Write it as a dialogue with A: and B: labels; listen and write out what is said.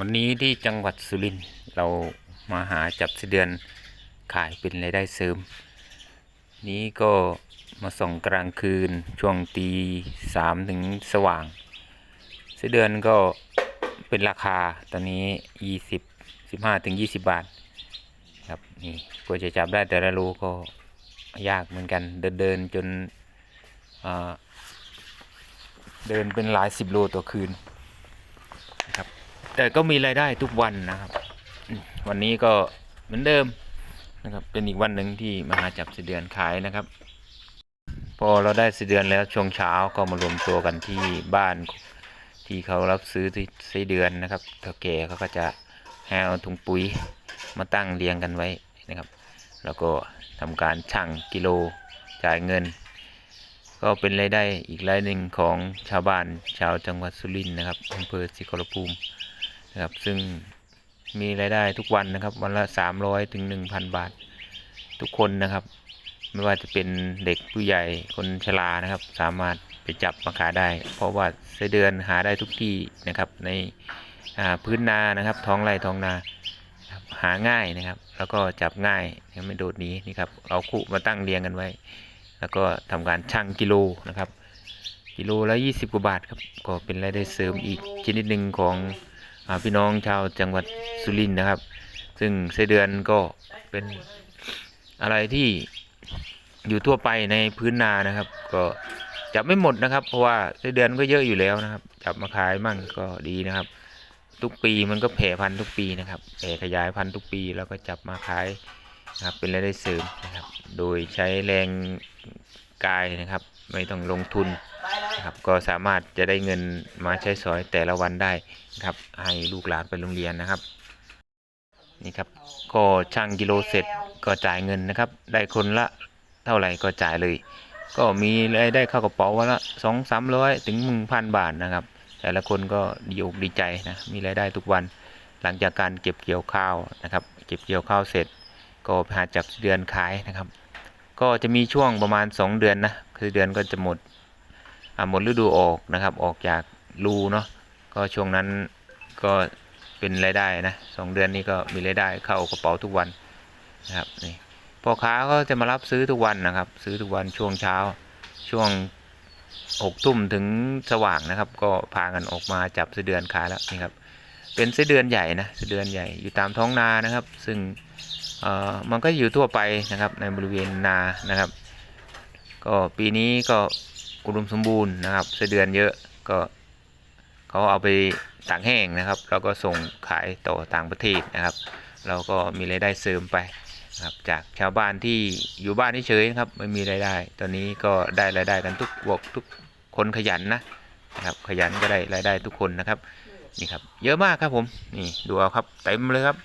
A: วันนี้ที่จังหวัดสุรินทร์เรามาหาจับไส้เดือนขายเป็นรายได้เสริม นี้ก็มาส่องกลางคืนช่วงตีสามถึงสว่างไส้เดือนก็เป็นราคาตอนนี้ยี่สิบสิบห้าถึงยี่สิบบาท ครับนี่กว่าจะจับได้แต่ละโลก็ยากเหมือนกัน เดินเดินจนเดินเป็นหลายสิบโลต่อคืนครับ แต่ก็มีรายได้ทุกวันนะครับ วันนี้ก็เหมือนเดิมนะครับ เป็นอีกวันหนึ่งที่มาหาจับส้เดือนขายนะครับ พอเราได้ส้เดือนแล้วช่วงเช้าก็มารวมตัวกันที่บ้านที่เขารับซื้อที่ส้เดือนนะครับเท่าแก่เขาก็จะให้เอาถุงปุ๋ยมาตั้งเรียงกันไว้นะครับ แล้วก็ทำการชั่งกิโลจ่ายเงิน ก็เป็นรายได้อีกรายหนึ่งของชาวบ้านชาวจังหวัดสุรินทร์นะครับอำเภอศรีขอรภูมิ นะครับ ซึ่งมีรายได้ทุกวันนะครับ วันละ 300ถึง1,000 บาท ทุกคนนะครับ ไม่ว่าจะเป็นเด็กผู้ใหญ่คนชรานะครับ สามารถไปจับมาขายได้ เพราะว่าไส้เดือนหาได้ทุกที่นะครับ ในพื้นนานะครับ ท้องไร่ท้องนาหาง่ายนะครับ แล้วก็จับง่ายไม่โดดหนีนี่ครับเอาคู่มาตั้งเรียงกันไว้ แล้วก็ทำการชั่งกิโลนะครับ กิโลละ20 กว่าบาทครับ ก็เป็นรายได้เสริมอีกชนิดหนึ่งของ พี่น้องชาวจังหวัดสุรินทร์นะครับ ซึ่งไส้เดือนก็เป็นอะไรที่อยู่ทั่วไปในพื้นนานะครับ ก็จับไม่หมดนะครับ เพราะว่าไส้เดือนก็เยอะอยู่แล้วนะครับ จับมาขายมั่งก็ดีนะครับ ทุกปีมันก็แผ่พันธุ์ทุกปีนะครับแผ่ขยายพันธุ์ทุกปีแล้วก็จับมาขายนะครับเป็นรายได้เสริมนะครับ โดยใช้แรงกายนะครับ ไม่ต้องลงทุน ครับก็สามารถจะได้เงินมาใช้สอยแต่ละวันได้ครับให้ลูกหลานไปโรงเรียนนะครับนี่ครับก็ช่างกิโลเสร็จก็จ่ายเงินนะครับ ได้คนละเท่าไหร่ก็จ่ายเลย ก็มีรายได้เข้ากระเป๋าวันละสองสามร้อยถึงหนึ่งพันบาทนะครับ แต่ละคนก็ดีอกดีใจนะมีรายได้ทุกวันหลังจากการเก็บเกี่ยวข้าวนะครับ เก็บเกี่ยวข้าวเสร็จ ก็ไปหาจับเดือนขายนะครับ ก็จะมีช่วงประมาณ 2 เดือนนะคือเดือนก็จะหมด หมดฤดูออกนะครับ ออกจากรูเนาะก็ช่วงนั้นก็เป็นรายได้นะสองเดือนนี้ก็มีรายได้เข้ากระเป๋าทุกวันนะครับนี่พ่อค้าก็จะมารับซื้อทุกวันนะครับ ซื้อทุกวันช่วงเช้าช่วงหกทุ่มถึงสว่างนะครับ ก็พากันออกมาจับไส้เดือนขายแล้วนี่ครับ เป็นไส้เดือนใหญ่นะไส้เดือนใหญ่อยู่ตามท้องนานะครับ ซึ่งเออมันก็อยู่ทั่วไปนะครับในบริเวณนานะครับ ก็ปีนี้ก็ อุดมสมบูรณ์นะครับไส้เดือนเยอะก็เขาเอาไปตากแห้งนะครับ แล้วก็ส่งขายต่อต่างประเทศนะครับ เราก็มีรายได้เสริมไปนะครับจากชาวบ้านที่อยู่บ้านเฉยๆนะครับไม่มีรายได้ ตอนนี้ก็ได้รายได้กันทุกวกทุกคนขยันนะนะครับขยันก็ได้รายได้ทุกคนนะครับนี่ครับเยอะมากครับผมนี่ดูเอาครับเต็มเลยครับ